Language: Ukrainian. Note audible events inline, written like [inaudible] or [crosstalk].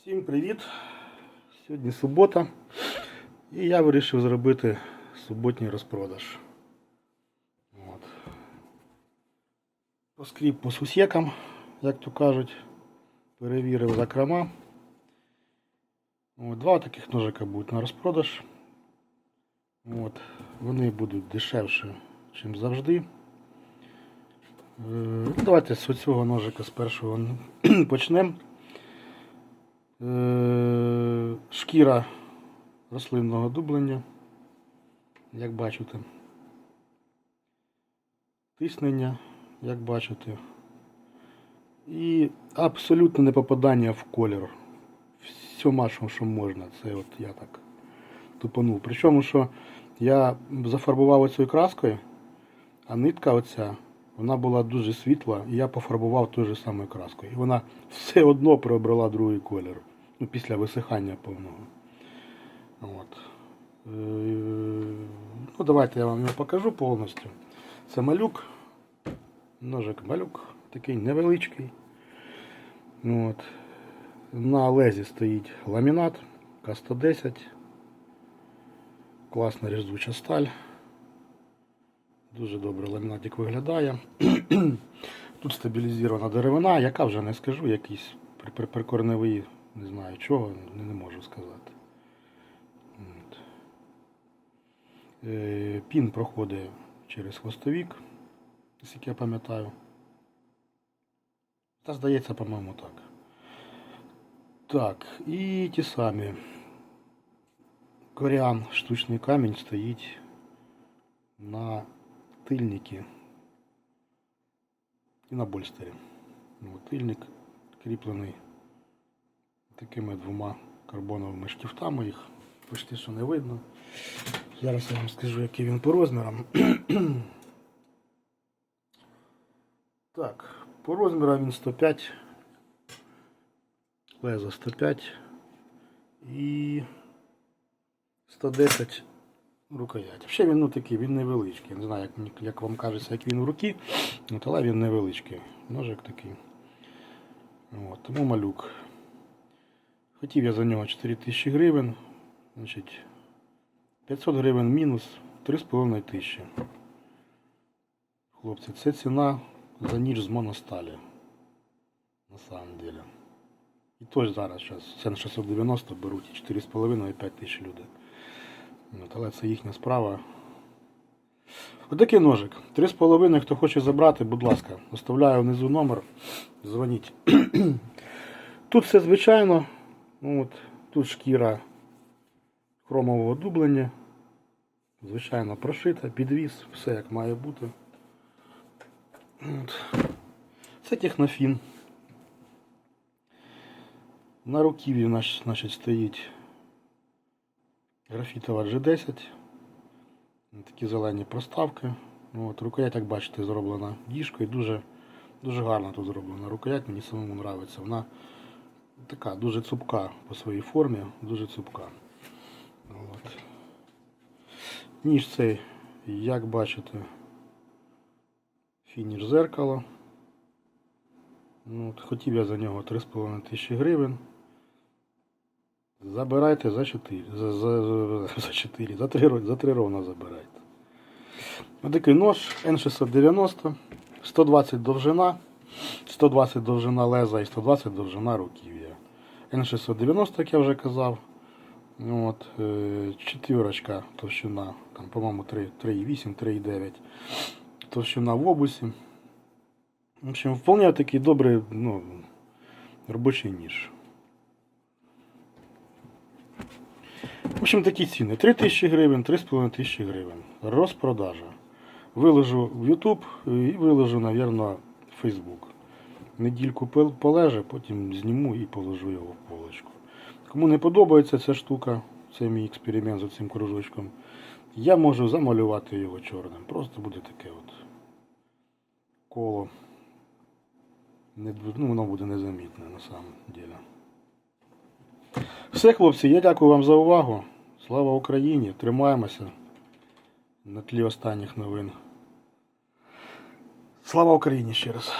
Всім привіт! Сьогодні субота. І я вирішив зробити суботній розпродаж. От. Поскріб по сусікам, як то кажуть. Перевірив закрома. От, два таких ножика будуть на розпродаж. От. Вони будуть дешевші, ніж завжди. Е, ну, Давайте з цього ножика з першого [clears throat] почнемо. Е, шкіра рослинного дублення, як бачите. Тиснення, як бачите. І абсолютно не попадання в колір. Всьома, що можна. Це от я так тупанув. Причому, що я зафарбував оцею краскою, а нитка оця, вона була дуже світла, і я пофарбував тою же самою краскою. І вона все одно приобрела другий колір. Ну, після висихання повного. От. Е, Ну, давайте я вам його покажу повністю. Це малюк. Ножик малюк, такий невеличкий. От. На лезі стоїть ламінат К110. Класна різуча сталь. Дуже добре ламінатик виглядає. [clears throat] Тут стабілізована деревина, яка вже не скажу, якийсь при- при- прикорневий, не знаю чого, не, не можу сказати. От. Е, Пін проходить через хвостовік, наскільки я пам'ятаю. Та здається, по-моєму, так. Так, і ті самі. Коріан, штучний камінь стоїть на тильнике і на больстері. Тильник кріплений такими двома карбоновими штифтами, їх почти що не видно. Зараз я вам скажу, який він по розмірам. [clears throat] так, по розмірам він 105, лезо 105 і 110 рукоять. Взагалі він ну, такий, він невеличкий. Не знаю, як, як вам кажеться, як він в руки, але він невеличкий. Ножик такий. От, тому малюк. Хотів я за нього 4000 гривень. Значить, 500 гривень мінус 3,5 тисячі. Хлопці, це ціна за ніж з моносталі. На самом деле. І то ж зараз це 690 беруть і 4,5 і 5 тисяч люди. Але це їхня справа. Отакий ножик. 3,5, хто хоче забрати, будь ласка, оставляю внизу номер. Дзвоніть. [clears throat] Тут все звичайно. Ну, от, тут шкіра хромового дублення. Звичайно, прошита, підвіз, все як має бути. От. Це технофін. На руків'ї наш- значить, стоїть графітова G10. Такі зелені проставки. Ну, От, рукоять, як бачите, зроблена діжкою. Дуже, дуже гарно тут зроблена рукоять, мені самому подобається. Вона така дуже цупка по своїй формі, дуже цупка. От. Ніж цей, як бачите, фініш зеркало. Ну, от, хотів я за нього 3,5 тисячі гривень. Забирайте за 4. За, за, за, за 4. За 3, за 3 ровно забирайте. Ось такий нож N690, 120 довжина, 120 довжина леза і 120 довжина руків'я. N690, як я вже казав. Ну, От, е, четвірочка товщина, там, по-моєму, 3,8, 3,9. Товщина в обусі. В общем, вполне такий добрий ну, робочий ніж. В общем, такі ціни. 3 тисячі гривень, 3,5 тисячі гривень. Розпродажа. Виложу в YouTube і виложу, мабуть, в Facebook. Недільку пол- полеже, потім зніму і положу його в полочку. Кому не подобається ця штука, це мій експеримент з цим кружочком, я можу замалювати його чорним. Просто буде таке от коло. Ну, воно буде незамітне на самом деле. Все, хлопці, я дякую вам за увагу. Слава Україні! Тримаємося на тлі останніх новин. Слава Україні ще раз.